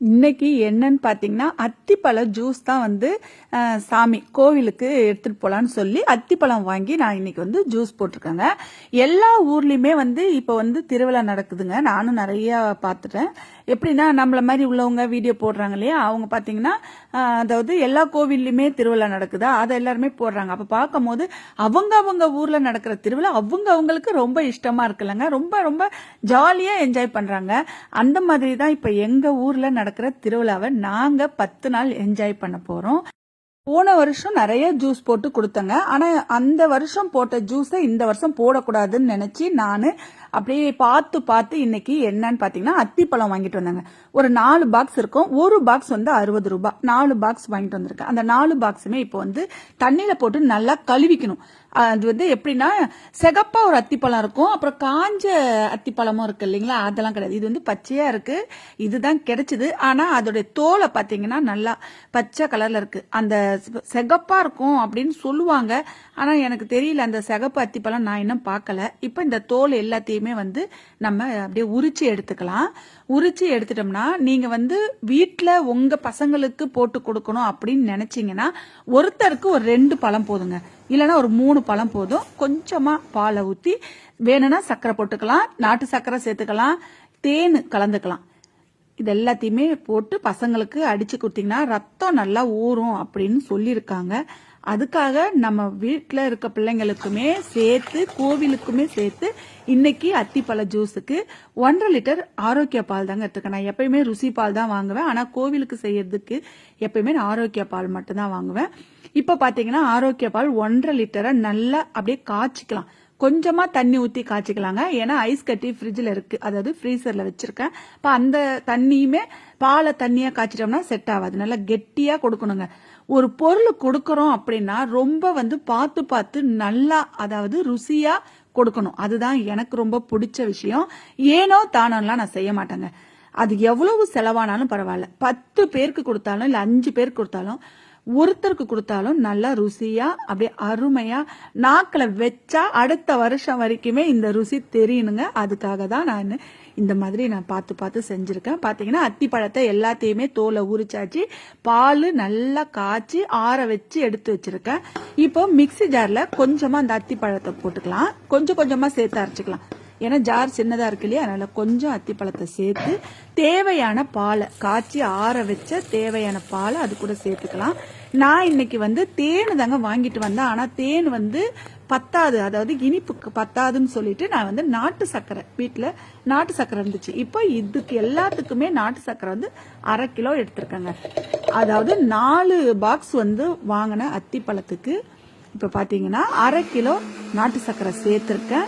இன்னைக்கு என்னன்னு பார்த்தீங்கன்னா அத்திப்பழ ஜூஸ் தான் வந்து சாமி கோவிலுக்கு எடுத்துட்டு போலான்னு சொல்லி அத்திப்பழம் வாங்கி நான் இன்னைக்கு வந்து ஜூஸ் போட்டிருக்கேங்க. எல்லா ஊர்லயுமே வந்து இப்போ வந்து திருவிழா நடக்குதுங்க. நானும் நிறைய பார்த்துட்டேன். எப்படின்னா நம்மள மாதிரி உள்ளவங்க வீடியோ போடுறாங்க இல்லையா? அவங்க பார்த்தீங்கன்னா அதாவது எல்லா கோவில்லையுமே திருவிழா நடக்குதா? அதை எல்லாருமே போடுறாங்க. அப்போ பார்க்கும்போது அவங்க அவங்க ஊர்ல நடக்கிற திருவிழா அவங்க அவங்களுக்கு ரொம்ப இஷ்டமா இருக்குல்லங்க. ரொம்ப ரொம்ப ஜாலியா என்ஜாய் பண்றாங்க. அந்த மாதிரி தான் இப்ப எங்க ஊர்ல நடக்கிற திருவிழாவை நாங்க பத்து நாள் என்ஜாய் பண்ண போறோம். போன வருஷம் நிறைய ஜூஸ் போட்டு கொடுத்தங்க. ஆனா அந்த வருஷம் போட்ட ஜூஸை இந்த வருஷம் போடக்கூடாதுன்னு நினச்சி நான் அப்படியே பார்த்து பார்த்து இன்னைக்கு என்னன்னு பார்த்தீங்கன்னா அத்திப்பழம் வாங்கிட்டு வந்தாங்க. ஒரு நாலு பாக்ஸ் இருக்கும். ஒரு பாக்ஸ் வந்து அறுபது ரூபாய். நாலு பாக்ஸ் வாங்கிட்டு வந்திருக்கேன். அந்த நாலு பாக்ஸுமே இப்போ வந்து தண்ணியில போட்டு நல்லா கழுவிக்கணும். அது வந்து எப்படின்னா சிகப்பா ஒரு அத்திப்பழம் இருக்கும். அப்புறம் காஞ்ச அத்திப்பழமும் இருக்கு இல்லைங்களா? அதெல்லாம் கிடையாது. இது வந்து பச்சையா இருக்கு. இதுதான் கிடைச்சது. ஆனா அதோட தோலை பாத்தீங்கன்னா நல்லா பச்சை கலர்ல இருக்கு. அந்த செ- சிகப்பா இருக்கும் அப்படின்னு சொல்லுவாங்க. ஆனா எனக்கு தெரியல அந்த சிகப்பு அத்திப்பழம் நான் இன்னும் பார்க்கல. இப்போ இந்த தோல் எல்லாத்தையுமே வந்து நம்ம அப்படியே உரிச்சு எடுத்துக்கலாம். உரிச்சு எடுத்துட்டோம்னா நீங்க வந்து வீட்டில் உங்க பசங்களுக்கு போட்டு கொடுக்கணும் அப்படின்னு நினைச்சீங்கன்னா ஒருத்தருக்கு ஒரு ரெண்டு பழம் போதுங்க. இல்லைன்னா ஒரு மூணு பழம் போதும். கொஞ்சமாக பாலை ஊற்றி வேணும்னா சர்க்கரை போட்டுக்கலாம் நாட்டு சர்க்கரை சேர்த்துக்கலாம் தேன் கலந்துக்கலாம். இது எல்லாத்தையுமே போட்டு பசங்களுக்கு அடித்து கொடுத்தீங்கன்னா ரத்தம் நல்லா ஊறும் அப்படின்னு சொல்லியிருக்காங்க. அதுக்காக நம்ம வீட்டில் இருக்க பிள்ளைங்களுக்குமே சேர்த்து கோவிலுக்குமே சேர்த்து இன்னைக்கு அத்திப்பழ ஜூஸுக்கு ஒன்றரை லிட்டர் ஆரோக்கிய பால் தாங்க எடுத்துக்கேன் நான் எப்பயுமே ருசி பால் தான் வாங்குவேன். ஆனால் கோவிலுக்கு செய்யறதுக்கு எப்பயுமே நான் ஆரோக்கிய பால் மட்டும்தான் வாங்குவேன். இப்போ பார்த்தீங்கன்னா ஆரோக்கிய பால் ஒன்றரை லிட்டரை நல்லா அப்படியே காய்ச்சிக்கலாம். கொஞ்சமா தண்ணி ஊத்தி காய்ச்சிக்கலாங்க. ஏன்னா ஐஸ் கட்டி ஃப்ரிட்ஜில் இருக்கு. அதாவது ஃப்ரீசர்ல வச்சிருக்கேன். இப்போ அந்த தண்ணியுமே பாலை தண்ணியா காய்ச்சிட்டோம்னா செட் ஆகாது. நல்லா கெட்டியா கொடுக்கணுங்க. ஒரு பொருள் கொடுக்கறோம் அப்படின்னா ரொம்ப வந்து பார்த்து பார்த்து நல்லா அதாவது ருசியா கொடுக்கணும். அதுதான் எனக்கு ரொம்ப பிடிச்ச விஷயம். ஏனோ தானோலாம் நான் செய்ய மாட்டேங்க. அது எவ்வளவு செலவானாலும் பரவாயில்ல. பத்து பேருக்கு கொடுத்தாலும் இல்லை அஞ்சு பேருக்கு கொடுத்தாலும் ஒருத்தருக்கு கொடுத்தாலும் நல்லா ருசியா அப்படியே அருமையா நாக்கில் வச்சா அடுத்த வருஷம் வரைக்குமே இந்த ருசி தெரியணுங்க. அதுக்காக தான் நான் இந்த மாதிரி நான் பார்த்து பார்த்து செஞ்சுருக்கேன். பார்த்தீங்கன்னா அத்திப்பழத்தை எல்லாத்தையுமே தோலை உரிச்சாச்சு. பால் நல்லா காய்ச்சி ஆற வச்சு எடுத்து வச்சிருக்கேன். இப்போ மிக்ஸி ஜாரில் கொஞ்சமாக அந்த அத்திப்பழத்தை போட்டுக்கலாம். கொஞ்சம் கொஞ்சமாக சேர்த்து அரைச்சிக்கலாம். ஏன்னா ஜார் சின்னதாக இருக்கு இல்லையா? அதனால் கொஞ்சம் அத்திப்பழத்தை சேர்த்து தேவையான பாலை காய்ச்சி ஆற வச்ச தேவையான பாலை அது கூட சேர்த்துக்கலாம். நான் இன்னைக்கு வந்து தேன் தாங்க வாங்கிட்டு வந்தேன். ஆனால் தேன் வந்து பத்தாது. அதாவது இனிப்புக்கு பத்தாதுன்னு சொல்லிட்டு நான் வந்து நாட்டு சர்க்கரை வீட்டில் நாட்டு சர்க்கரை இருந்துச்சு. இப்போ இதுக்கு எல்லாத்துக்குமே நாட்டு சர்க்கரை வந்து அரை கிலோ எடுத்திருக்கேங்க. அதாவது நாலு பாக்ஸ் வந்து வாங்கின அத்தி பழத்துக்கு இப்போ பார்த்தீங்கன்னா அரை கிலோ நாட்டு சர்க்கரை சேர்த்துருக்கேன்.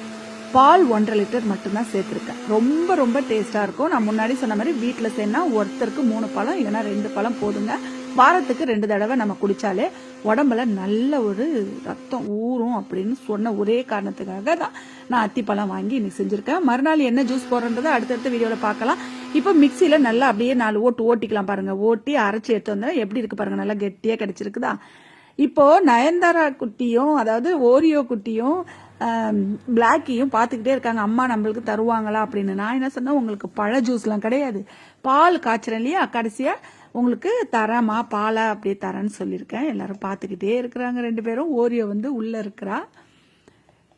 பால் ஒன்றரை லிட்டர் மட்டும்தான் சேர்த்துருக்கேன். ரொம்ப ரொம்ப டேஸ்ட்டாக இருக்கும். நான் முன்னாடி சொன்ன மாதிரி வீட்டில் சேர்னா ஒருத்தருக்கு மூணு பழம் இல்லைன்னா ரெண்டு பழம் போதுங்க. வாரத்துக்கு ரெண்டு தடவை நம்ம குடிச்சாலே உடம்புல நல்ல ஒரு ரத்தம் ஊறும் அப்படின்னு சொன்ன ஒரே காரணத்துக்காக தான் நான் அத்திப்பழம் வாங்கி இன்னைக்கு செஞ்சிருக்கேன். மறுநாள் என்ன ஜூஸ் போடுறன்றதை அடுத்தடுத்த வீடியோவில் பார்க்கலாம். இப்போ மிக்சியில் நல்லா அப்படியே நாலு ஓட்டு ஓட்டிக்கலாம் பாருங்க. ஓட்டி அரைச்சி எடுத்து வந்தா எப்படி இருக்கு பாருங்க. நல்லா கெட்டியாக கிடைச்சிருக்குதா? இப்போ நயன்தாரா குட்டியும் அதாவது ஓரியோ குட்டியும் பிளாக்கியும் பார்த்துக்கிட்டே இருக்காங்க. அம்மா நம்மளுக்கு தருவாங்களா அப்படின்னு. நான் என்ன சொன்னேன் உங்களுக்கு பழ ஜூஸ்லாம் கிடையாது. பால் காய்ச்சறேன் இல்லையா? கடைசியாக உங்களுக்கு தரமா பாலா அப்படியே தரேன்னு சொல்லியிருக்கேன். எல்லாரும் பார்த்துக்கிட்டே இருக்கிறாங்க ரெண்டு பேரும். ஓரியோ வந்து உள்ளே இருக்கிறா.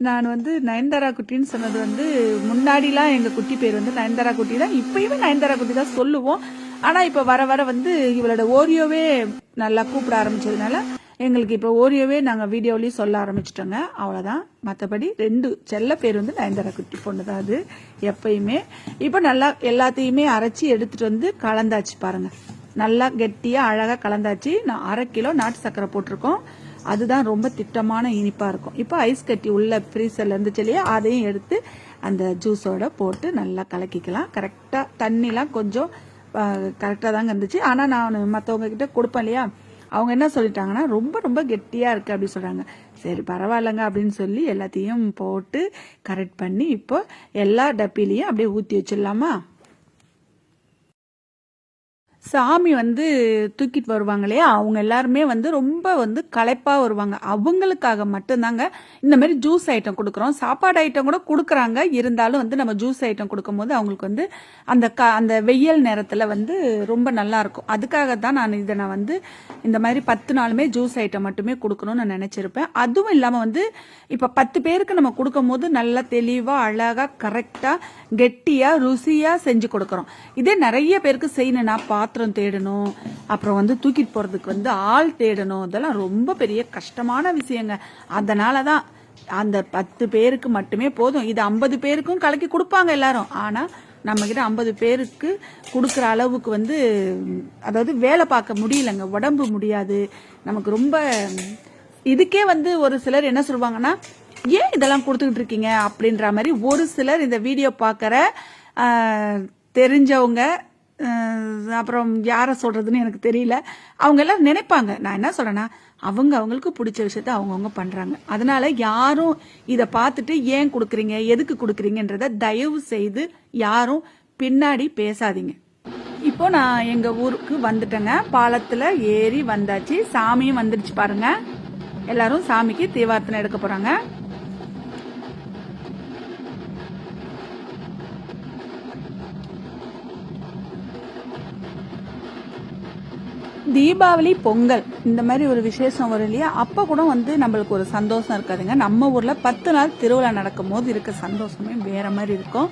நான் வந்து நயன்தாரா குட்டின்னு சொன்னது வந்து முன்னாடிலாம் எங்கள் குட்டி பேர் வந்து நயன்தாரா குட்டி தான். இப்பயுமே நயன்தாரா குட்டி தான் சொல்லுவோம். ஆனால் இப்போ வர வர வந்து இவளோட ஓரியோவே நல்லா கூப்பிட ஆரம்பிச்சதுனால எங்களுக்கு இப்போ ஓரியோவே நாங்கள் வீடியோலேயும் சொல்ல ஆரம்பிச்சிட்டோங்க. அவ்வளோதான் மற்றபடி ரெண்டு செல்ல பேர் வந்து நயன்தாரா குட்டி பொண்ணு தான் அது எப்பயுமே. இப்போ நல்லா எல்லாத்தையுமே அரைச்சி எடுத்துகிட்டு வந்து கலந்தாச்சு பாருங்கள் நல்லா கெட்டியா அழகா கலந்தாச்சு. நான் அரை கிலோ நாட்டு சர்க்கரை போட்டிருக்கோம். அதுதான் ரொம்ப திட்டமான இனிப்பா இருக்கும். இப்போ ஐஸ் கட்டி உள்ள ஃப்ரீசர்ல இருந்துச்சு இல்லையா அதையும் எடுத்து அந்த ஜூஸோட போட்டு நல்லா கலக்கிக்கலாம். கரெக்டா தண்ணிலாம் கொஞ்சம் கரெக்டாக தாங்க இருந்துச்சு. ஆனால் நான் மற்றவங்க கிட்ட கொடுப்பேன் இல்லையா அவங்க என்ன சொல்லிட்டாங்கன்னா ரொம்ப ரொம்ப கெட்டியா இருக்கு அப்படின்னு சொல்றாங்க. சரி பரவாயில்லைங்க அப்படின்னு சொல்லி எல்லாத்தையும் போட்டு கரெக்ட் பண்ணி இப்போ எல்லா டப்பிலையும் அப்படியே ஊற்றி வச்சிடலாமா? சாமி வந்து தூக்கிட்டு வருவாங்க இல்லையா அவங்க எல்லாருமே வந்து ரொம்ப வந்து களைப்பா வருவாங்க. அவங்களுக்காக மட்டும்தாங்க இந்த மாதிரி ஜூஸ் ஐட்டம் கொடுக்குறோம். சாப்பாடு ஐட்டம் கூட கொடுக்குறாங்க. இருந்தாலும் வந்து நம்ம ஜூஸ் ஐட்டம் கொடுக்கும்போது அவங்களுக்கு வந்து அந்த க அந்த வெயில் நேரத்தில் வந்து ரொம்ப நல்லா இருக்கும். அதுக்காக தான் நான் இதை நான் வந்து இந்த மாதிரி பத்து நாளுமே ஜூஸ் ஐட்டம் மட்டுமே கொடுக்கணும்னு நான் நினச்சிருப்பேன். அதுவும் இல்லாமல் வந்து இப்போ பத்து பேருக்கு நம்ம கொடுக்கும்போது நல்லா தெளிவாக அழகாக கரெக்டாக கெட்டியாக ருசியாக செஞ்சு கொடுக்குறோம். இதே நிறைய பேருக்கு செய்யணும்னா பாத்திரம் தேடணும். அப்புறம் வந்து தூக்கிட்டு போகிறதுக்கு வந்து ஆள் தேடணும். இதெல்லாம் ரொம்ப பெரிய கஷ்டமான விஷயங்க. அதனால தான் அந்த பத்து பேருக்கு மட்டுமே போதும். இது ஐம்பது பேருக்கும் கலக்கி கொடுப்பாங்க எல்லாரும். ஆனால் நம்மக்கிட்ட ஐம்பது பேருக்கு கொடுக்குற அளவுக்கு வந்து அதாவது வேலை பார்க்க முடியலங்க. உடம்பு முடியாது. நமக்கு ரொம்ப இதுக்கே வந்து ஒரு சிலர் என்ன சொல்லுவாங்கன்னா ஏன் இதெல்லாம் கொடுத்துக்கிட்டு இருக்கீங்க? அப்படின்ற மாதிரி ஒரு சிலர் இந்த வீடியோ பார்க்குற தெரிஞ்சவங்க அப்புறம் யாரை சொல்கிறதுன்னு எனக்கு தெரியல. அவங்க எல்லாம் நினைப்பாங்க. நான் என்ன சொல்கிறேன்னா அவங்க அவங்களுக்கு பிடிச்ச விஷயத்த அவங்கவுங்க பண்ணுறாங்க அதனால் யாரும் இதை பார்த்துட்டு ஏன் கொடுக்குறீங்க எதுக்கு கொடுக்குறீங்கன்றத தயவு செய்து யாரும் பின்னாடி பேசாதீங்க. இப்போ நான் எங்கள் ஊருக்கு வந்துட்டேங்க. பாலத்தில் ஏறி வந்தாச்சு. சாமியும் வந்துடுச்சு பாருங்க. எல்லாரும் சாமிக்கு தீவார்த்தனை எடுக்க போகிறாங்க தீபாவளி பொங்கல் இந்த மாதிரி ஒரு விசேஷம் வரும் இல்லையா? அப்போ கூட வந்து நம்மளுக்கு ஒரு சந்தோஷம் இருக்காதுங்க. நம்ம ஊர்ல பத்து நாள் திருவிழா நடக்கும் போது இருக்க சந்தோஷமே வேற மாதிரி இருக்கும்.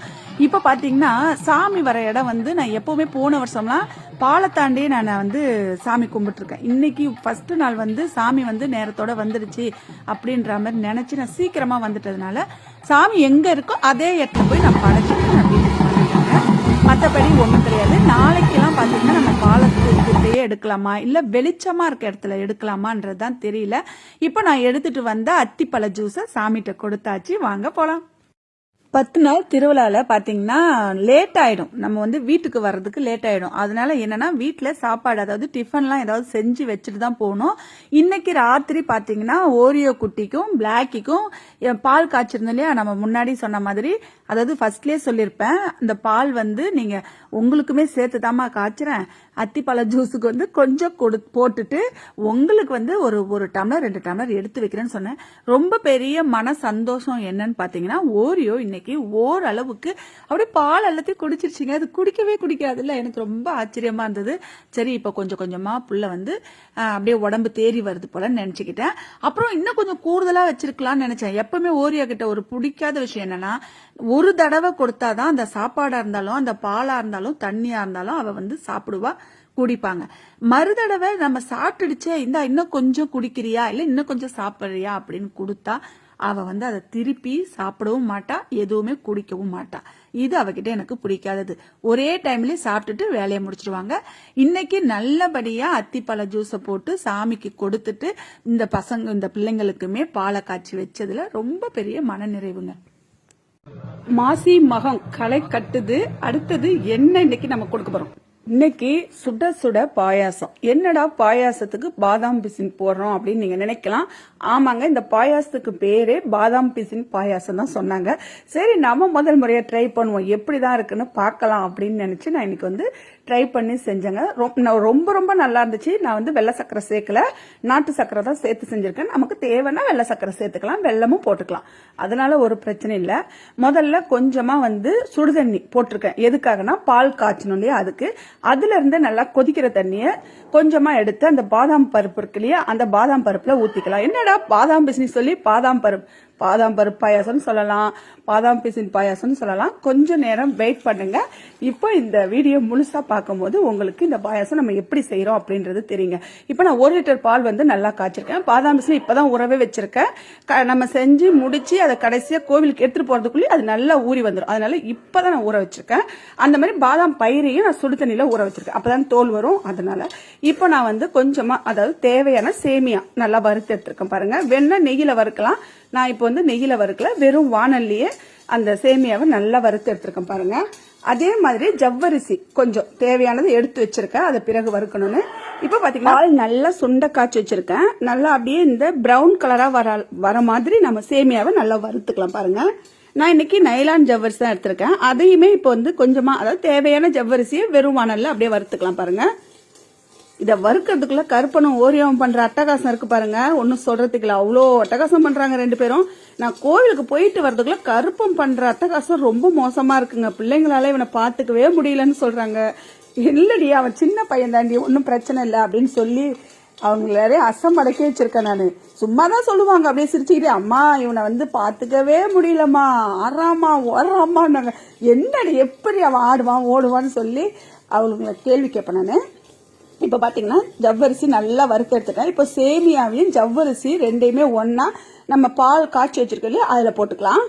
இப்போ பாத்தீங்கன்னா சாமி வர இடம் வந்து நான் எப்பவுமே போன வருஷம்லாம் பாலத்தாண்டியே நான் வந்து சாமி கும்பிட்டுருக்கேன். இன்னைக்கு ஃபர்ஸ்ட் நாள் வந்து சாமி வந்து நேரத்தோட வந்துடுச்சு அப்படின்ற மாதிரி நினைச்சு நான் சீக்கிரமா வந்துட்டதுனால சாமி எங்க இருக்கோ அதே இடத்துல போய் நான் படைச்சு மற்றபடி ஒன்றும் கிடையாது. நாளைக்கெல்லாம் பார்த்தீங்கன்னா நம்ம பாலத்துக்கிட்டேயே எடுக்கலாமா? இல்லை வெளிச்சமாக இருக்க இடத்துல எடுக்கலாமான்றது தான் தெரியல. இப்போ நான் எடுத்துகிட்டு வந்த அத்திப்பழ ஜூஸை சாமிகிட்ட கொடுத்தாச்சு. வாங்க போகலாம் பத்து நாள் திருவிழாவில் பார்த்தீங்கன்னா லேட் ஆகிடும் நம்ம வந்து வீட்டுக்கு வர்றதுக்கு லேட் ஆகிடும் அதனால என்னென்னா வீட்டில் சாப்பாடு அதாவது டிஃபன்லாம் ஏதாவது செஞ்சு வச்சுட்டு தான் போகணும். இன்னைக்கு ராத்திரி பார்த்தீங்கன்னா ஓரியோ குட்டிக்கும் பிளாக்கிக்கும் பால் காய்ச்சிருந்தோம் இல்லையா? நம்ம முன்னாடி சொன்ன மாதிரி. அதாவது ஃபர்ஸ்ட்லேயே சொல்லியிருப்பேன் அந்த பால் வந்து நீங்கள் உங்களுக்குமே சேர்த்து தாம்மா காய்ச்சுறேன். அத்திப்பழ ஜூஸுக்கு வந்து கொஞ்சம் கொடு போட்டுட்டு உங்களுக்கு வந்து ஒரு ஒரு டம்ளர் ரெண்டு டம்ளர் எடுத்து வைக்கிறேன்னு சொன்னேன். ரொம்ப பெரிய மன சந்தோஷம் என்னன்னு பார்த்தீங்கன்னா ஓரியோ இன்னைக்கு ஓரளவுக்கு அப்படியே பால் எல்லாத்தையும் குடிச்சிருச்சுங்க. அது குடிக்கவே குடிக்காதுல்ல. எனக்கு ரொம்ப ஆச்சரியமா இருந்தது. சரி இப்போ கொஞ்சம் கொஞ்சமா புள்ள வந்து அப்படியே உடம்பு தேறி வருது போலன்னு நினைச்சுக்கிட்டேன். அப்புறம் இன்னும் கொஞ்சம் கூடுதலா வச்சிருக்கலாம்னு நினைச்சேன். எப்பவுமே ஓரியா கிட்ட ஒரு பிடிக்காத விஷயம் என்னன்னா ஒரு தடவை கொடுத்தாதான் அந்த சாப்பாடா இருந்தாலும் அந்த பாலா இருந்தாலும் தண்ணியா இருந்தாலும் அவ வந்து சாப்பிடுவா குடிப்பாங்க. மறுதடவை நம்ம சாப்பிட்டுடுச்சே இந்தா இன்னும் கொஞ்சம் குடிக்கிறியா இல்லை இன்னும் கொஞ்சம் சாப்பிட்றியா அப்படின்னு கொடுத்தா அவ வந்து அதை திருப்பி சாப்பிடவும் மாட்டா எதுவுமே குடிக்கவும் மாட்டா. இது அவகிட்ட எனக்கு பிடிக்காதது. ஒரே டைம்லயே சாப்பிட்டுட்டு வேலையை முடிச்சிருவாங்க. இன்னைக்கு நல்லபடியா அத்திப்பழ ஜூஸை போட்டு சாமிக்கு கொடுத்துட்டு இந்த பசங்க இந்த பிள்ளைங்களுக்குமே பாலை காய்ச்சி வச்சதுல ரொம்ப பெரிய மனநிறைவுங்க. மாசி மகம் களை கட்டுது. அடுத்தது என்ன இன்னைக்கு நம்ம கொடுக்க போறோம்? இன்னைக்கு சுட சுட பாயாசம். என்னடா பாயாசத்துக்கு பாதாம் பிசின் போடுறோம் அப்படின்னு நீங்க நினைக்கலாம். ஆமாங்க இந்த பாயாசத்துக்கு பேரே பாதாம் பிசின் பாயாசம் தான் சொன்னாங்க. சரி நம்ம முதல் முறையா ட்ரை பண்ணுவோம். எப்படிதான் இருக்குன்னு பார்க்கலாம் அப்படின்னு நினைச்சு நான் இன்னைக்கு வந்து ட்ரை பண்ணி செஞ்சேங்க. நான் ரொம்ப ரொம்ப நல்லா இருந்துச்சு. நான் வந்து வெள்ளை சக்கரை சேர்க்கல. நாட்டு சக்கரை தான் சேர்த்து செஞ்சிருக்கேன். நமக்கு தேவைன்னா வெள்ளை சக்கரை சேர்த்துக்கலாம். வெல்லமும் போட்டுக்கலாம். அதனால ஒரு பிரச்சனை இல்லை. முதல்ல கொஞ்சமா வந்து சுடுதண்ணி போட்டிருக்கேன். எதுக்காகனா பால் காய்ச்சணும் இல்லையா அதுக்கு. அதுல இருந்து நல்லா கொதிக்கிற தண்ணியை கொஞ்சமா எடுத்து அந்த பாதாம் பருப்பு இருக்கு இல்லையா அந்த பாதாம் பருப்புல ஊத்திக்கலாம். என்னடா பாதாம் பிசினி சொல்லி பாதாம் பருப்பு பாதாம் பருப்பு பாயாசம்னு சொல்லலாம் பாதாம் பிசின் பாயாசம்னு சொல்லலாம். கொஞ்சம் நேரம் வெயிட் பண்ணுங்க. இப்போ இந்த வீடியோ முழுசா பார்க்கும்போது உங்களுக்கு இந்த பாயாசம் நம்ம எப்படி செய்யறோம் அப்படின்றது தெரியுங்க. இப்போ நான் ஒரு லிட்டர் பால் வந்து நல்லா காய்ச்சிருக்கேன். பாதாம் பிசின் இப்பதான் உறவே வச்சிருக்கேன். க- நம்ம செஞ்சு முடிச்சு அதை கடைசியா கோவிலுக்கு எடுத்துட்டு போறதுக்குள்ளே அது நல்லா ஊறி வந்துடும் அதனால இப்பதான் நான் ஊற வச்சிருக்கேன். அந்த மாதிரி பாதாம் பயிரையும் நான் சுடு தண்ணியில ஊற வச்சிருக்கேன். அப்பதான் தோல் வரும். அதனால இப்போ நான் வந்து கொஞ்சமா அதாவது தேவையான சேமியா நல்லா வறுத்து எடுத்திருக்கேன் பாருங்க. வெண்ணெய் நெய்யில வறுக்கலாம். நான் இப்போ வந்து நெய்யில் வறுக்கல வெறும் வானல்லையே அந்த சேமியாவை நல்லா வறுத்து எடுத்துருக்கேன் பாருங்க. அதே மாதிரி ஜவ்வரிசி கொஞ்சம் தேவையானது எடுத்து வச்சிருக்கேன். அதை பிறகு வறுக்கணும்னு. இப்போ பார்த்தீங்கன்னா பால் நல்லா சுண்டை காய்ச்சி வச்சிருக்கேன். நல்லா அப்படியே இந்த ப்ரௌன் கலராக வர வர மாதிரி நம்ம சேமியாவை நல்லா வறுத்துக்கலாம் பாருங்கள் நான் இன்னைக்கு நைலான் ஜவ்வரிசி தான் எடுத்திருக்கேன். அதையுமே இப்போ வந்து கொஞ்சமாக அதாவது தேவையான ஜவ்வரிசியை வெறும் வானல்ல அப்படியே வறுத்துக்கலாம் பாருங்கள் இதை வறுக்கிறதுக்குள்ள கருப்பனும் ஓரியம் பண்ற அட்டகாசம் இருக்கு பாருங்க. ஒன்னும் சொல்றதுக்கு இல்ல அவ்வளோ அட்டகாசம் பண்றாங்க ரெண்டு பேரும். நான் கோவிலுக்கு போயிட்டு வர்றதுக்குள்ள கருப்பம் பண்ற அட்டகாசம் ரொம்ப மோசமா இருக்குங்க. பிள்ளைங்களால இவனை பாத்துக்கவே முடியலன்னு சொல்றாங்க. இல்லடி அவன் சின்ன பையன் தாண்டி ஒன்றும் பிரச்சனை இல்லை அப்படின்னு சொல்லி அவங்களே அசம் அடக்கி வச்சிருக்கேன் நான். சும்மா தான் சொல்லுவாங்க அப்படியே சிரிச்சுக்கிட்டே அம்மா இவனை வந்து பார்த்துக்கவே முடியலம்மா. ஆறாமா ஓடுறாமான்னாங்க. என்னடி எப்படி அவன் ஆடுவான் ஓடுவான்னு சொல்லி அவங்கள கேள்வி கேட்பேன் நான். இப்போ பார்த்தீங்கன்னா ஜவ்வரிசி நல்லா வறுத்து எடுத்துட்டேன். இப்போ சேமியாவையும் ஜவ்வரிசி ரெண்டையுமே ஒன்றா நம்ம பால் காய்ச்சி வச்சிருக்கோம் இல்லையா? அதில் போட்டுக்கலாம்.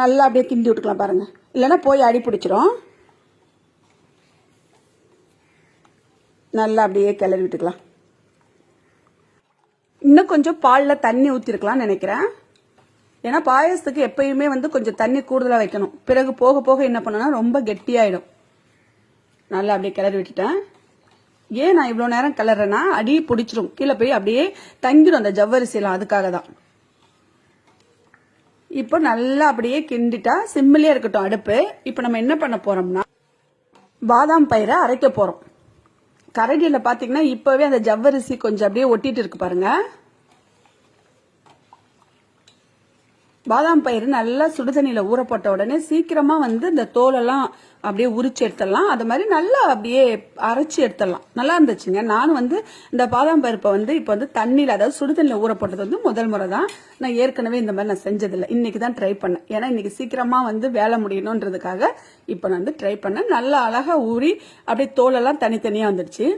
நல்லா அப்படியே கிண்டி விட்டுக்கலாம் பாருங்கள் இல்லைன்னா போய் அடி பிடிச்சிரும். நல்லா அப்படியே கிளறி விட்டுக்கலாம். இன்னும் கொஞ்சம் பாலில் தண்ணி ஊற்றிருக்கலாம்னு நினைக்கிறேன். ஏன்னா பாயசத்துக்கு எப்பயுமே வந்து கொஞ்சம் தண்ணி கூடுதலாக வைக்கணும். பிறகு போக போக என்ன பண்ணணும்னா ரொம்ப கெட்டியாயிடும். நல்லா அப்படியே கிளறி விட்டுட்டேன். ஏன் நான் இவ்வளோ நேரம் கிளறேன்னா அடி பிடிச்சிரும். கீழே போய் அப்படியே தங்கிடும் அந்த ஜவ்வரிசியெல்லாம் அதுக்காக தான். இப்போ நல்லா அப்படியே கிண்டிட்டா சிம்மிலே இருக்கட்டும் அடுப்பு. இப்போ நம்ம என்ன பண்ண போறோம்னா பாதாம் பயிரை அரைக்க போறோம். கரடியில் பார்த்தீங்கன்னா இப்போவே அந்த ஜவ்வரிசி கொஞ்சம் அப்படியே ஒட்டிட்டு இருக்கு பாருங்கள் பாதாம் பயிறு நல்லா சுடுதண்ணியில் ஊற போட்ட உடனே சீக்கிரமா வந்து இந்த தோலெல்லாம் அப்படியே உரிச்சு எடுத்துடலாம். அது மாதிரி நல்லா அப்படியே அரைச்சி எடுத்துடலாம். நல்லா இருந்துச்சுங்க. நானும் வந்து இந்த பாதாம் பருப்பை வந்து இப்போ வந்து தண்ணியில் அதாவது சுடுதண்ணியில் ஊற போட்டது வந்து முதல் முறை தான் நான் ஏற்கனவே இந்த மாதிரி நான் செஞ்சதில்லை. இன்னைக்கு தான் ட்ரை பண்ணேன். ஏன்னா இன்னைக்கு சீக்கிரமா வந்து வேலை முடியணுன்றதுக்காக இப்போ நான் வந்து ட்ரை பண்ணேன். நல்லா அழகாக ஊறி அப்படியே தோலெல்லாம் தனித்தனியாக வந்துடுச்சு.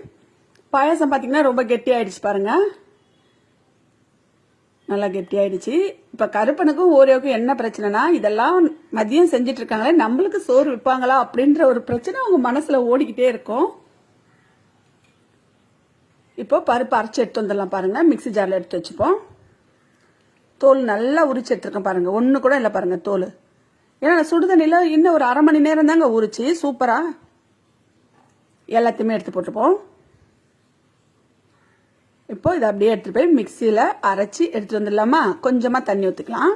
பாயாசம் பார்த்தீங்கன்னா ரொம்ப கெட்டி ஆயிடுச்சு பாருங்கள் நல்லா கெட்டியாயிடுச்சு. இப்ப கருப்பனுக்கும் ஓரியோக்கும் என்ன பிரச்சனைனா இதெல்லாம் மதியம் செஞ்சுட்டு இருக்காங்களே நம்மளுக்கு சோறு விற்பாங்களா அப்படின்ற ஒரு பிரச்சனை அவங்க மனசுல ஓடிக்கிட்டே இருக்கும். இப்போ பருப்பு அரைச்சி எடுத்து வந்துடலாம் பாருங்க. மிக்ஸி ஜார்ல எடுத்து வச்சுப்போம். தோல் நல்லா உரிச்சு எடுத்துருக்கேன் பாருங்க. ஒன்று கூட இல்லை பாருங்க தோல். ஏன்னா நான் சுடுதண்ணியில் இன்னும் ஒரு அரை மணி நேரம் தாங்க உரிச்சு. சூப்பரா? எல்லாத்தையுமே எடுத்து போட்டுப்போம். இப்போ இதை அப்படியே எடுத்துகிட்டு போய் மிக்சியில் அரைச்சி எடுத்துகிட்டு வந்துடலாமா? கொஞ்சமாக தண்ணி ஊற்றிக்கலாம்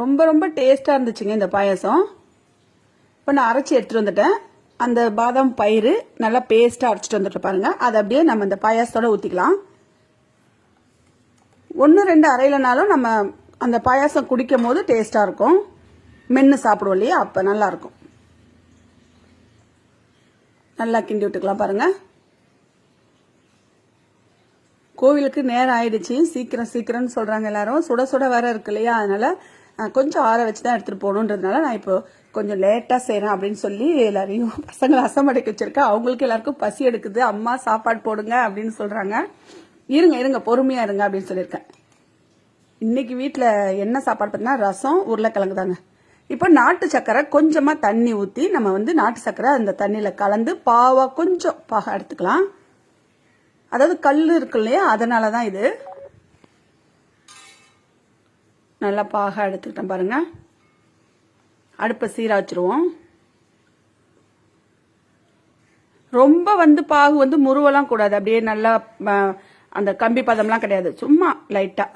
ரொம்ப ரொம்ப டேஸ்ட்டாக இருந்துச்சுங்க இந்த பாயாசம். இப்போ நான் அரைச்சி எடுத்துட்டு வந்துட்டேன். அந்த பாதாம் பயிறு நல்லா பேஸ்ட்டாக அரைச்சிட்டு வந்துட்டு பாருங்கள் அதை அப்படியே நம்ம இந்த பாயாசத்தோட ஊற்றிக்கலாம் ஒன்று ரெண்டு அரையிலனாலும் நம்ம அந்த பாயாசம் குடிக்கும் போது டேஸ்ட்டாக இருக்கும். மென்று சாப்பிடுவோம் இல்லையா? அப்போ நல்லாயிருக்கும் நல்லா கிண்டி விட்டுக்கலாம் பாருங்கள் கோவிலுக்கு நேரம் ஆயிடுச்சு. சீக்கிரம் சீக்கிரம்னு சொல்கிறாங்க எல்லாரும். சுட சுட வேற இருக்கு இல்லையா? அதனால் கொஞ்சம் ஆற வச்சு தான் எடுத்துகிட்டு போகணுன்றதுனால நான் இப்போ கொஞ்சம் லேட்டாக செய்கிறேன் அப்படின்னு சொல்லி எல்லாரையும் பசங்களை அசமடைக்க வச்சுருக்கேன். அவங்களுக்கு எல்லாருக்கும் பசி எடுக்குது. அம்மா சாப்பாடு போடுங்க அப்படின்னு சொல்கிறாங்க இருங்க இருங்க பொறுமையாக இருங்க அப்படின்னு சொல்லியிருக்கேன். இன்னைக்கு வீட்டில் என்ன சாப்பாடு பார்த்தீங்கன்னா ரசம் உருளைக்கிழங்கு தாங்க. இப்போ நாட்டு சக்கரை கொஞ்சமாக தண்ணி ஊற்றி நம்ம வந்து நாட்டு சக்கரை அந்த தண்ணியில் கலந்து பாவாக கொஞ்சம் பாக எடுத்துக்கலாம். அதாவது கல் இருக்கு இல்லையா? அதனால தான் இது. நல்லா பாக எடுத்துக்கிட்டேன் பாருங்க. அடுப்பை சீராச்சிருவோம் ரொம்ப வந்து பாகு வந்து முருவெல்லாம் கூடாது. அப்படியே நல்லா அந்த கம்பி பதம்லாம் கிடையாது. சும்மா லைட்டா.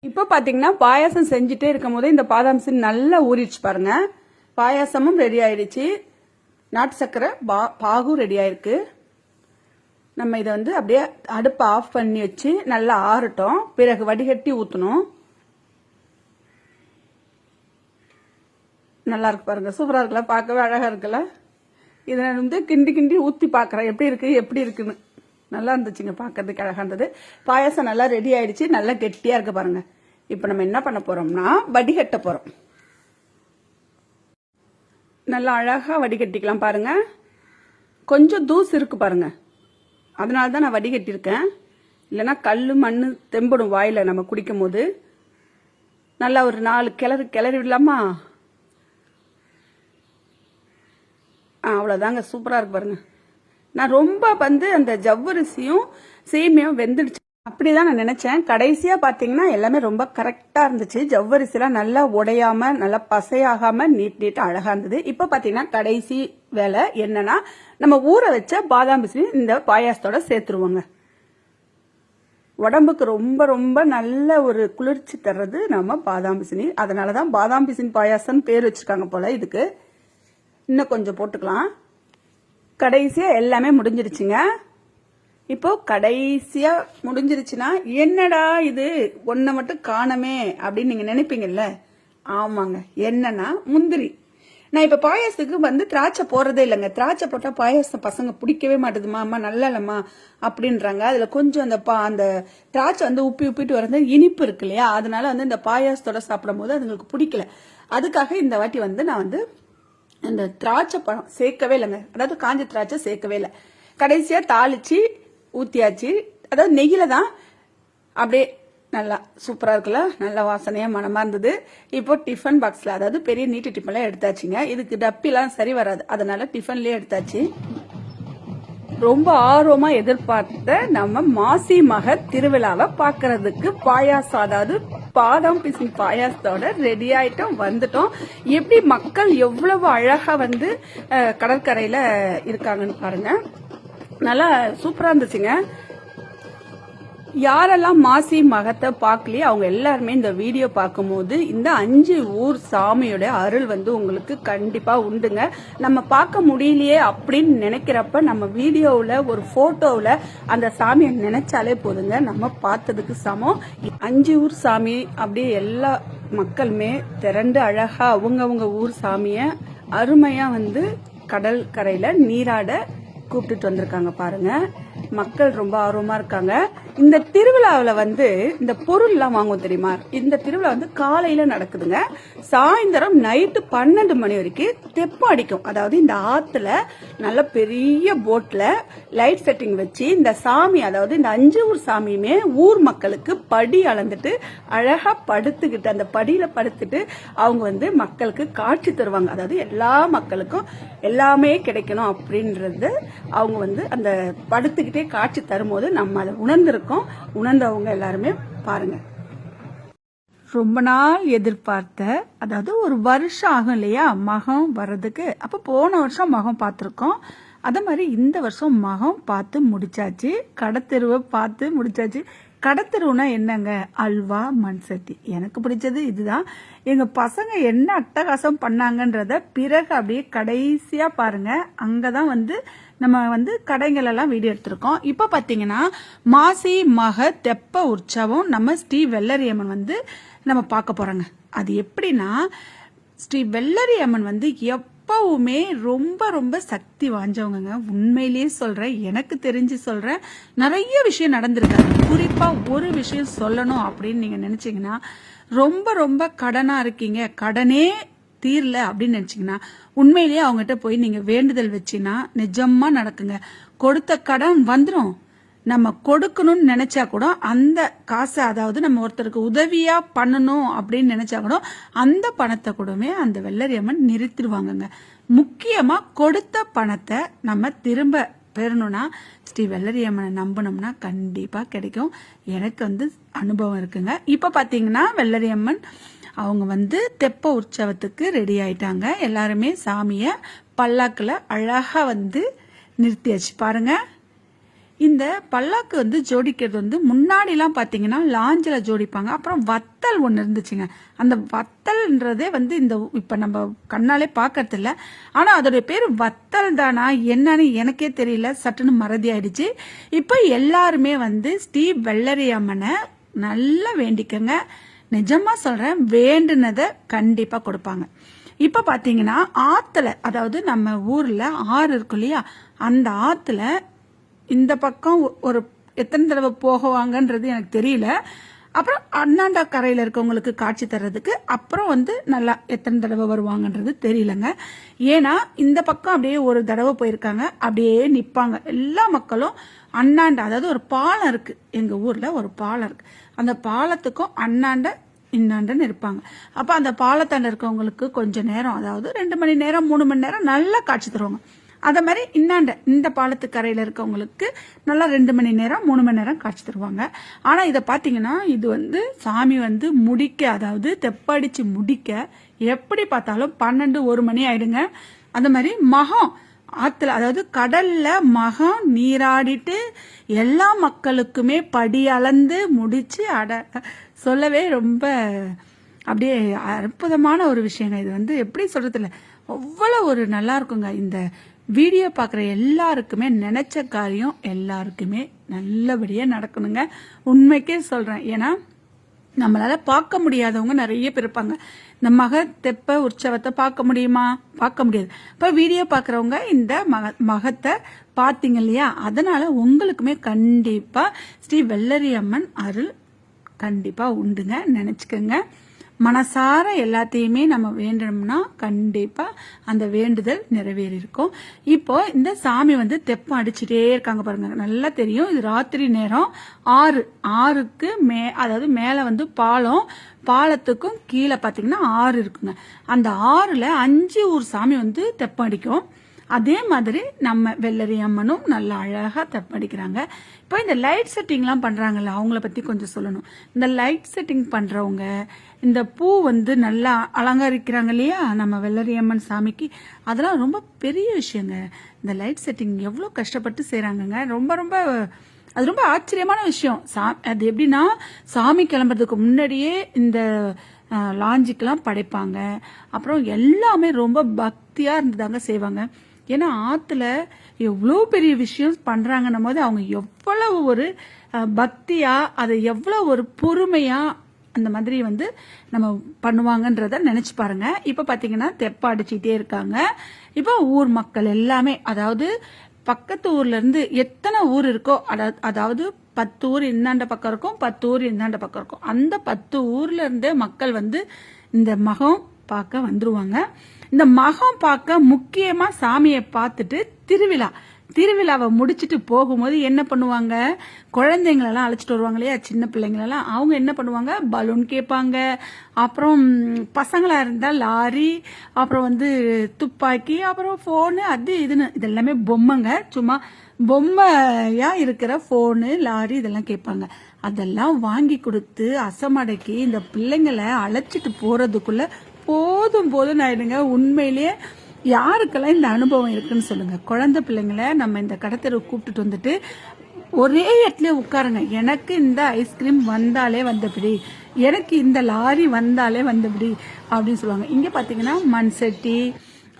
இப்போ பார்த்தீங்கன்னா பாயாசம் செஞ்சுட்டே இருக்கும் போதே இந்த பாதாம் சீன் நல்லா ஊறிடுச்சு பாருங்க. பாயாசமும் ரெடி ஆயிடுச்சு. நாட்டு சக்கரை பா- பாகும் ரெடி ஆயிருக்கு. நம்ம இதை வந்து அப்படியே அடுப்பை ஆஃப் பண்ணி வச்சு நல்லா ஆறட்டும். பிறகு வடிகட்டி ஊற்றணும் நல்லா இருக்கு பாருங்க. சூப்பராக இருக்குல்ல? பார்க்கவே அழகாக இருக்குல்ல? இதை நான் வந்து கிண்டி கிண்டி ஊற்றி பார்க்குறேன். எப்படி இருக்குது எப்படி இருக்குன்னு. நல்லா இருந்துச்சுங்க. பார்க்கறதுக்கு அழகாக இருந்தது. பாயாசம் நல்லா ரெடி ஆயிடுச்சு. நல்லா கெட்டியாக இருக்கு பாருங்க. இப்போ நம்ம என்ன பண்ண போகிறோம்னா வடிகட்ட போகிறோம் நல்லா அழகாக வடிகட்டிக்கலாம் பாருங்க. கொஞ்சம் தூசு இருக்கு பாருங்கள் அதனால தான் நான் வடிகட்டியிருக்கேன். இல்லைன்னா கல் மண் தெம்படும் வாயில் நம்ம குடிக்கும் போது நல்லா ஒரு நாலு கிளறு கிளறி விடலாமா? ஆ அவ்வளோதாங்க சூப்பராக இருக்கு பாருங்க. நான் ரொம்ப வந்து அந்த ஜவ்வரிசியும் சேமியும் வெந்துடுச்சு. அப்படி தான் நான் நினச்சேன். கடைசியாக பார்த்தீங்கன்னா எல்லாமே ரொம்ப கரெக்டாக இருந்துச்சு. ஜவ்வரிசிலாம் நல்லா உடையாமல் நல்லா பசையாகாமல் நீட் நீட்டாக அழகாக இருந்தது. இப்போ பார்த்தீங்கன்னா கடைசி வேலை என்னன்னா நம்ம ஊற வச்ச பாதாம் பிசினி இந்த பாயாசத்தோட சேர்த்துருவோங்க. உடம்புக்கு ரொம்ப ரொம்ப நல்ல ஒரு குளிர்ச்சி தர்றது நம்ம பாதாம் பிசினி. அதனாலதான் பாதாம் பிசின் பாயாசம் பேர் வச்சுருக்காங்க போல இதுக்கு. இன்னும் கொஞ்சம் போட்டுக்கலாம். கடைசியாக எல்லாமே முடிஞ்சிருச்சுங்க. இப்போ கடைசியா முடிஞ்சிருச்சுன்னா என்னடா இது? ஒன்ன மட்டும் காணமே அப்படின்னு நீங்க நினைப்பீங்கல்ல? ஆமாங்க. என்னன்னா முந்திரி. நான் இப்போ பாயாசத்துக்கு வந்து திராட்சை போடுறதே இல்லைங்க. திராட்சை போட்டால் பாயாசம் பசங்க பிடிக்கவே மாட்டுதுமா அம்மா நல்லா இல்லைம்மா அப்படின்றாங்க. அதில் கொஞ்சம் அந்த பா அந்த திராட்சை வந்து உப்பி உப்பிட்டு வரது இனிப்பு இருக்கு இல்லையா? அதனால வந்து இந்த பாயாசத்தோட சாப்பிடும் போது அதுங்களுக்கு பிடிக்கல. அதுக்காக இந்த வாட்டி வந்து நான் வந்து அந்த திராட்சை பழம் சேர்க்கவே இல்லைங்க. அதாவது காஞ்ச திராட்சை சேர்க்கவே இல்லை. கடைசியாக தாளிச்சு ஊற்றியாச்சு அதாவது நெய்யில தான் அப்படியே நல்லா சூப்பராக இருக்குல்ல? நல்ல வாசனையாக மனமாக இருந்தது. இப்போ டிஃபன் பாக்ஸில் அதாவது பெரிய நீட்டு டிஃபன்லாம் எடுத்தாச்சுங்க. இதுக்கு டப்பிலாம் சரி வராது. அதனால டிஃபன்லேயே எடுத்தாச்சு. ரொம்ப ஆர்வமாக எதிர்பார்த்த நம்ம மாசி மக திருவிழாவை பார்க்கறதுக்கு பாயாசம் அதாவது பாதாம் பிசின் பாயாசத்தோட ரெடி ஆயிட்டோம் வந்துட்டோம். எப்படி மக்கள் எவ்வளவு அழகா வந்து கடற்கரையில் கடற்கரையில இருக்காங்கன்னு பாருங்க. நல்லா சூப்பராக இருந்துச்சுங்க. யாரெல்லாம் மாசி மகத்தை பார்க்கலையே அவங்க எல்லாருமே இந்த வீடியோ பார்க்கும்போது இந்த அஞ்சு ஊர் சாமியோட அருள் வந்து உங்களுக்கு கண்டிப்பா உண்டுங்க. நம்ம பார்க்க முடியலையே அப்படின்னு நினைக்கிறப்ப நம்ம வீடியோவில் ஒரு போட்டோவில் அந்த சாமியை நினைச்சாலே போதுங்க. நம்ம பார்த்ததுக்கு சமம். அஞ்சு ஊர் சாமி அப்படியே எல்லா மக்களுமே திரண்டு அழகாக அவங்கவுங்க ஊர் சாமியை அருமையாக வந்து கடல் கரையில் நீராட கூப்பிட்டுட்டு வந்திருக்காங்க பாருங்கள் மக்கள் ரொம்ப ஆர்வமா இருக்காங்க. இந்த திருவிழாவில் வந்து இந்த பொருள்லாம் வாங்குவோம் தெரியுமா? இந்த திருவிழா வந்து காலையில நடக்குதுங்க. சாயந்தரம் நைட்டு பன்னெண்டு மணி வரைக்கும் தெப்பம் அடிக்கும். அதாவது இந்த ஆத்துல நல்ல பெரிய போட்ல லைட் செட்டிங் வச்சு இந்த சாமி அதாவது இந்த அஞ்சு ஊர் சாமியுமே ஊர் மக்களுக்கு படி அளந்துட்டு அழகா படுத்துக்கிட்டு அந்த படியில படுத்துட்டு அவங்க வந்து மக்களுக்கு காட்சி தருவாங்க. அதாவது எல்லா மக்களுக்கும் எல்லாமே கிடைக்கணும் அப்படின்றது அவங்க வந்து அந்த படுத்துக்கிட்டே காட்சி தரும்போது நம்ம அதை உணர்ந்திருக்கோம். உணர்ந்தவங்க எல்லாருமே பாருங்க. ரொம்ப நாள் எதிர்பார்த்த அதாவது ஒரு வருஷம் ஆகும் இல்லையா மகம் வர்றதுக்கு. அப்ப போன வருஷம் மகம் பார்த்துருக்கோம். அதே மாதிரி இந்த வருஷம் மகம் பார்த்து முடிச்சாச்சு. கடத்தெருவை பார்த்து முடிச்சாச்சு. கடத்தெருவுனா என்னங்க? அல்வா மண் சட்டி. எனக்கு பிடிச்சது இதுதான். எங்க பசங்க என்ன அட்டகாசம் பண்ணாங்கன்றத பிறகு அப்படியே கடைசியா பாருங்க. அங்கதான் வந்து நம்ம வந்து கடைகள் எல்லாம் வீடியோ எடுத்திருக்கோம். இப்போ பார்த்தீங்கன்னா மாசி மக தெப்ப உற்சவம் நம்ம ஸ்ரீ வெள்ளரியம்மன் வந்து நம்ம பார்க்க போறோங்க. அது எப்படின்னா ஸ்ரீ வெள்ளரி அம்மன் வந்து எப்பவுமே ரொம்ப ரொம்ப சக்தி வாய்ஞ்சவங்கங்க. உண்மையிலேயே சொல்றேன் எனக்கு தெரிஞ்சு சொல்றேன். நிறைய விஷயம் நடந்திருக்காங்க. குறிப்பா ஒரு விஷயம் சொல்லணும் அப்படின்னு நீங்க நினைச்சீங்கன்னா ரொம்ப ரொம்ப கடனா இருக்கீங்க. கடனே தீரல அப்படின்னு நினைச்சீங்கன்னா உண்மையிலேயே அவங்ககிட்ட போய் நீங்க வேண்டுதல் வச்சீங்கன்னா நிஜமா நடக்குங்க. கொடுத்த கடன் வந்துடும் நம்ம கொடுக்கணும்னு நினைச்சா கூட அந்த காசை அதாவது நம்ம ஒருத்தருக்கு உதவியா பண்ணணும் அப்படின்னு நினைச்சா கூட அந்த பணத்தை கூடவே அந்த வெள்ளரியம்மன் நிறுத்திடுவாங்கங்க. முக்கியமா கொடுத்த பணத்தை நம்ம திரும்ப பெறணும்னா ஸ்ரீ வெள்ளரியம்மனை நம்பினோம்னா கண்டிப்பா கிடைக்கும். எனக்கு வந்து அனுபவம் இருக்குங்க. இப்ப பாத்தீங்கன்னா வெள்ளரியம்மன் அவங்க வந்து தெப்ப உற்சவத்துக்கு ரெடி ஆயிட்டாங்க. எல்லாருமே சாமியை பல்லாக்கில் அழகாக வந்து நிறுத்தியாச்சு. பாருங்க. இந்த பல்லாக்கு வந்து ஜோடிக்கிறது வந்து முன்னாடிலாம் பார்த்தீங்கன்னா லாஞ்சில் ஜோடிப்பாங்க. அப்புறம் வத்தல் ஒன்று இருந்துச்சுங்க. அந்த வத்தல்ன்றதே வந்து இந்த இப்போ நம்ம கண்ணாலே பார்க்கறதில்ல ஆனால் அதோடைய பேர் வத்தல் தானா? என்னன்னு எனக்கே தெரியல. சட்டுன்னு மறதி ஆயிடுச்சு. இப்போ எல்லாருமே வந்து ஸ்ரீ வெள்ளரி அம்மனை நல்லா வேண்டிக்கங்க. நிஜமா சொல்றேன் வேண்டுனதை கண்டிப்பா கொடுப்பாங்க. இப்ப பாத்தீங்கன்னா ஆத்துல அதாவது நம்ம ஊர்ல ஆறு இருக்கும் இல்லையா? அந்த ஆத்துல இந்த பக்கம் ஒ- ஒரு எத்தனை தடவை போகுவாங்கன்றது எனக்கு தெரியல. அப்புறம் அண்ணாண்டா கரையில் இருக்கவங்களுக்கு காட்சி தர்றதுக்கு அப்புறம் வந்து நல்லா எத்தனை தடவை வருவாங்கன்றது தெரியலங்க. ஏன்னா இந்த பக்கம் அப்படியே ஒரு தடவை போயிருக்காங்க அப்படியே நிற்பாங்க எல்லா மக்களும் அண்ணாண்ட அதாவது ஒரு பாலம் இருக்கு. எங்க ஊர்ல ஒரு பாலம் இருக்கு. அந்த பாலத்துக்கும் அண்ணாண்ட இன்னாண்டன்னு இருப்பாங்க. அப்ப அந்த பாலத்தாண்ட இருக்கவங்களுக்கு கொஞ்ச நேரம் அதாவது ரெண்டு மணி நேரம் மூணு மணி நேரம் நல்லா காட்சி தருவாங்க. அதே மாதிரி இன்னாண்ட இந்த பாலத்து இருக்கவங்களுக்கு நல்லா ரெண்டு மணி நேரம் மூணு மணி நேரம் காட்சி தருவாங்க. ஆனால் இதை பார்த்தீங்கன்னா இது வந்து சாமி வந்து முடிக்க அதாவது தெப்படிச்சு முடிக்க எப்படி பார்த்தாலும் பன்னெண்டு ஒரு மணி ஆயிடுங்க. அந்த மாதிரி மகம் ஆற்றுல அதாவது கடல்ல மகம் நீராடிட்டு எல்லா மக்களுக்குமே படி அளந்து முடிச்சு அட சொல்லவே ரொம்ப அப்படியே அற்புதமான ஒரு விஷயங்க. இது வந்து எப்படி சொல்றது அவ்வளோ ஒரு நல்லா இருக்குங்க. இந்த வீடியோ பார்க்குற எல்லாருக்குமே நினைச்ச காரியம் எல்லாருக்குமே நல்லபடியாக நடக்கணுங்க. உண்மைக்கே சொல்கிறேன் ஏன்னா நம்மளால பார்க்க முடியாதவங்க நிறைய பேர் இருப்பாங்க. இந்த மக தெப்ப உற்சவத்தை பார்க்க முடியுமா? பார்க்க முடியாது. இப்போ வீடியோ பார்க்குறவங்க இந்த மக மகத்தை பார்த்தீங்க இல்லையா? அதனால உங்களுக்குமே கண்டிப்பாக ஸ்ரீ வெள்ளரி அம்மன் அருள் கண்டிப்பாக உண்டுங்க. நினச்சிக்கோங்க. மனசார எல்லாத்தையுமே நம்ம வேண்டணும்னா கண்டிப்பாக அந்த வேண்டுதல் நிறைவேறி இருக்கும் இப்போ இந்த சாமி வந்து தெப்பம் அடிச்சுட்டே இருக்காங்க பாருங்க. நல்லா தெரியும். இது ராத்திரி நேரம் ஆறு. ஆறுக்கு மே அதாவது மேலே வந்து பாலம் பாலத்துக்கும் கீழே பார்த்தீங்கன்னா ஆறு இருக்குங்க. அந்த ஆறுல அஞ்சு ஊர் சாமி வந்து தெப்பம் அடிக்கும். அதே மாதிரி நம்ம வெள்ளரி அம்மனும் நல்லா அழகாக தப்படிக்கிறாங்க. இப்போ இந்த லைட் செட்டிங்லாம் பண்ணுறாங்கல்ல அவங்கள பற்றி கொஞ்சம் சொல்லணும். இந்த லைட் செட்டிங் பண்ணுறவங்க இந்த பூ வந்து நல்லா அலங்கரிக்கிறாங்க இல்லையா? நம்ம வெள்ளரி அம்மன் சாமிக்கு. அதெல்லாம் ரொம்ப பெரிய விஷயங்க. இந்த லைட் செட்டிங் எவ்வளோ கஷ்டப்பட்டு செய்கிறாங்கங்க ரொம்ப ரொம்ப அது ரொம்ப ஆச்சரியமான விஷயம். சா அது எப்படின்னா சாமி கிளம்புறதுக்கு முன்னாடியே இந்த லாஞ்சிக்கெலாம் படைப்பாங்க. அப்புறம் எல்லாமே ரொம்ப பக்தியாக இருந்துதாங்க செய்வாங்க. ஏன்னா ஆற்றுல எவ்வளோ பெரிய விஷயம் பண்ணுறாங்கன்னும் போது அவங்க எவ்வளவு ஒரு பக்தியாக அதை எவ்வளோ ஒரு பொறுமையாக அந்த மாதிரி வந்து நம்ம பண்ணுவாங்கன்றத நினச்சி பாருங்க. இப்போ பார்த்தீங்கன்னா தெப்ப அடிச்சுட்டே இருக்காங்க. இப்போ ஊர் மக்கள் எல்லாமே அதாவது பக்கத்து ஊர்லேருந்து எத்தனை ஊர் இருக்கோ அதாவது பத்து ஊர் இந்தாண்ட பக்கம் இருக்கும் பத்து ஊர் இந்தாண்ட பக்கம் இருக்கும். அந்த பத்து ஊர்லேருந்தே மக்கள் வந்து இந்த மகம் பார்க்க வந்துருவாங்க. இந்த மகம் பார்க்க முக்கியமா சாமியை பார்த்துட்டு திருவிழா. திருவிழாவை முடிச்சிட்டு போகும்போது என்ன பண்ணுவாங்க? குழந்தைங்களெல்லாம் அழைச்சிட்டு வருவாங்க இல்லையா? சின்ன பிள்ளைங்களெல்லாம். அவங்க என்ன பண்ணுவாங்க? பலூன் கேட்பாங்க. அப்புறம் பசங்களாக இருந்தால் லாரி அப்புறம் வந்து துப்பாக்கி அப்புறம் ஃபோனு அது இதுன்னு. இதெல்லாமே பொம்மைங்க. சும்மா பொம்மையாக இருக்கிற ஃபோனு லாரி இதெல்லாம் கேட்பாங்க. அதெல்லாம் வாங்கி கொடுத்து அசமடக்கி இந்த பிள்ளைங்களை அழைச்சிட்டு போகிறதுக்குள்ளே போதும் போதும் ஆயிடுங்க. உண்மையிலேயே யாருக்கெல்லாம் இந்த அனுபவம் இருக்குன்னு சொல்லுங்க. குழந்தை பிள்ளைங்களை நம்ம இந்த கடத்தெருவு கூப்பிட்டுட்டு வந்துட்டு ஒரே இடத்துல உட்காருங்க. எனக்கு இந்த ஐஸ்கிரீம் வந்தாலே வந்தபடி எனக்கு இந்த லாரி வந்தாலே வந்தபடி அப்படின்னு சொல்லுவாங்க. இங்கே பார்த்தீங்கன்னா மண் சட்டி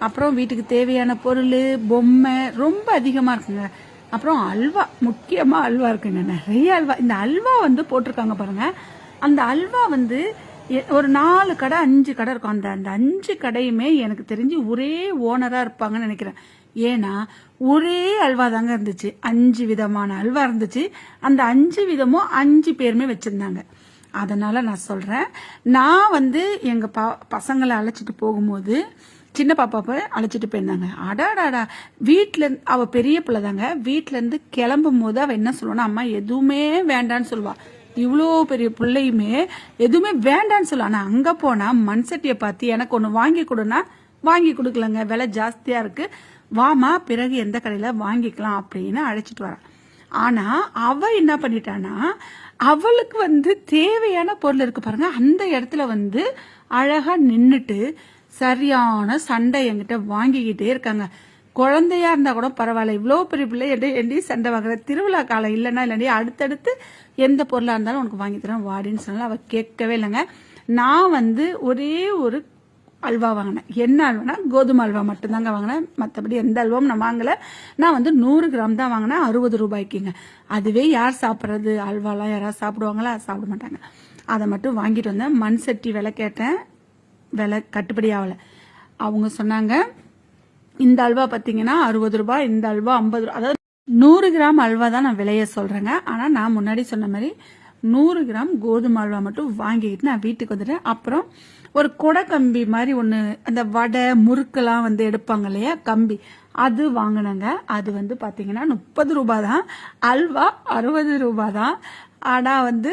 அப்புறம் வீட்டுக்கு தேவையான பொருள் பொம்மை ரொம்ப அதிகமாக இருக்குங்க. அப்புறம் அல்வா முக்கியமாக அல்வா இருக்குங்க. நிறைய அல்வா இந்த அல்வா வந்து போட்டிருக்காங்க பாருங்கள் அந்த அல்வா வந்து ஒரு நாலு கடை அஞ்சு கடை இருக்கும். அந்த அந்த அஞ்சு கடையுமே எனக்கு தெரிஞ்சு ஒரே ஓனராக இருப்பாங்கன்னு நினைக்கிறேன். ஏன்னா ஒரே அல்வா தாங்க இருந்துச்சு. அஞ்சு விதமான அல்வா இருந்துச்சு. அந்த அஞ்சு விதமும் அஞ்சு பேருமே வச்சுருந்தாங்க. அதனால் நான் சொல்கிறேன் நான் வந்து எங்கள் ப பசங்களை அழைச்சிட்டு போகும்போது சின்ன பாப்பாவை அழைச்சிட்டு போயிருந்தாங்க. அடாடாடா. வீட்டிலேருந்து இருந்து பெரிய பிள்ளை தாங்க வீட்டிலேருந்து கிளம்பும் போது அவள் என்ன சொல்லுவான்னா அம்மா எதுவுமே வேண்டான்னு சொல்லுவாள் இவ்வளோ பெரிய பிள்ளையுமே எதுவுமே வேண்டான்னு சொல்லலாம் ஆனால் அங்கே போனால் மண் சட்டியை பார்த்து எனக்கு ஒன்று வாங்கி கொடுனா வாங்கி கொடுக்கலங்க. விலை ஜாஸ்தியாக இருக்குது வாமா பிறகு எந்த கடையில் வாங்கிக்கலாம் அப்படின்னு அழைச்சிட்டு வரான். ஆனால் அவள் என்ன பண்ணிட்டானா அவளுக்கு வந்து தேவையான பொருள் இருக்கு பாருங்க. அந்த இடத்துல வந்து அழகாக நின்றுட்டு சரியான சண்டை என்கிட்ட வாங்கிக்கிட்டே இருக்காங்க. குழந்தையா இருந்தா கூட பரவாயில்ல. இவ்வளோ பெரிய பிள்ளை எடி எண்டி சண்டை வாங்குற திருவிழா காலம் இல்லைன்னா இல்லாட்டி அடுத்தடுத்து எந்த பொருளா இருந்தாலும் உனக்கு வாங்கி தரேன் வாடின்னு சொன்னாலும் அவ கேட்கவே இல்லைங்க. நான் வந்து ஒரே ஒரு அல்வா வாங்கினேன். என்ன அல்வானா கோதுமை அல்வா மட்டும்தாங்க வாங்கினேன். மற்றபடி எந்த அல்வாவும் நான் வாங்கலை. நான் வந்து நூறு கிராம் தான் வாங்கினேன். அறுபது ரூபாய்க்குங்க. அதுவே யார் சாப்பிட்றது? அல்வாலாம் யாராவது சாப்பிடுவாங்களா? சாப்பிட மாட்டாங்க. அதை மட்டும் வாங்கிட்டு வந்தேன். மண் சட்டி விலை கேட்டேன். விலை கட்டுப்படி ஆகலை. அவங்க சொன்னாங்க இந்த அல்வா பார்த்தீங்கன்னா அறுபது ரூபாய் இந்த அல்வா ஐம்பது ரூபா. அதாவது நூறு கிராம் அல்வா தான் நான் விலைய சொல்றேங்க. ஆனா நான் முன்னாடி சொன்ன மாதிரி நூறு கிராம் கோதுமை அல்வா மட்டும் வாங்கிக்கிட்டு நான் வீட்டுக்கு வந்துட்டேன். அப்புறம் ஒரு கொடை கம்பி மாதிரி ஒன்று அந்த வடை முறுக்கெல்லாம் வந்து எடுப்பாங்க இல்லையா கம்பி. அது வாங்கினேங்க. அது வந்து பார்த்தீங்கன்னா முப்பது ரூபாய் தான். அல்வா அறுபது ரூபாய் தான். ஆனால் வந்து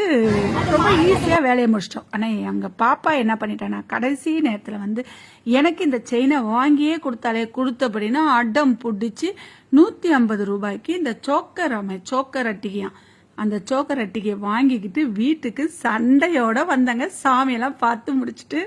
ரொம்ப ஈஸியாக வேலையை முடிச்சிட்டோம். ஆனால் எங்கள் பாப்பா என்ன பண்ணிட்டானா கடைசி நேரத்தில் வந்து எனக்கு இந்த செயினை வாங்கியே கொடுத்தாலே கொடுத்தபடின்னா அடம் பிடிச்சி நூற்றி ஐம்பது ரூபாய்க்கு இந்த சோக்கர் அமை சோக்கர் அட்டிகையாம். அந்த சோக்கர் அட்டிகையை வாங்கிக்கிட்டு வீட்டுக்கு சண்டையோட வந்தாங்க. சாமியெல்லாம் பார்த்து முடிச்சுட்டு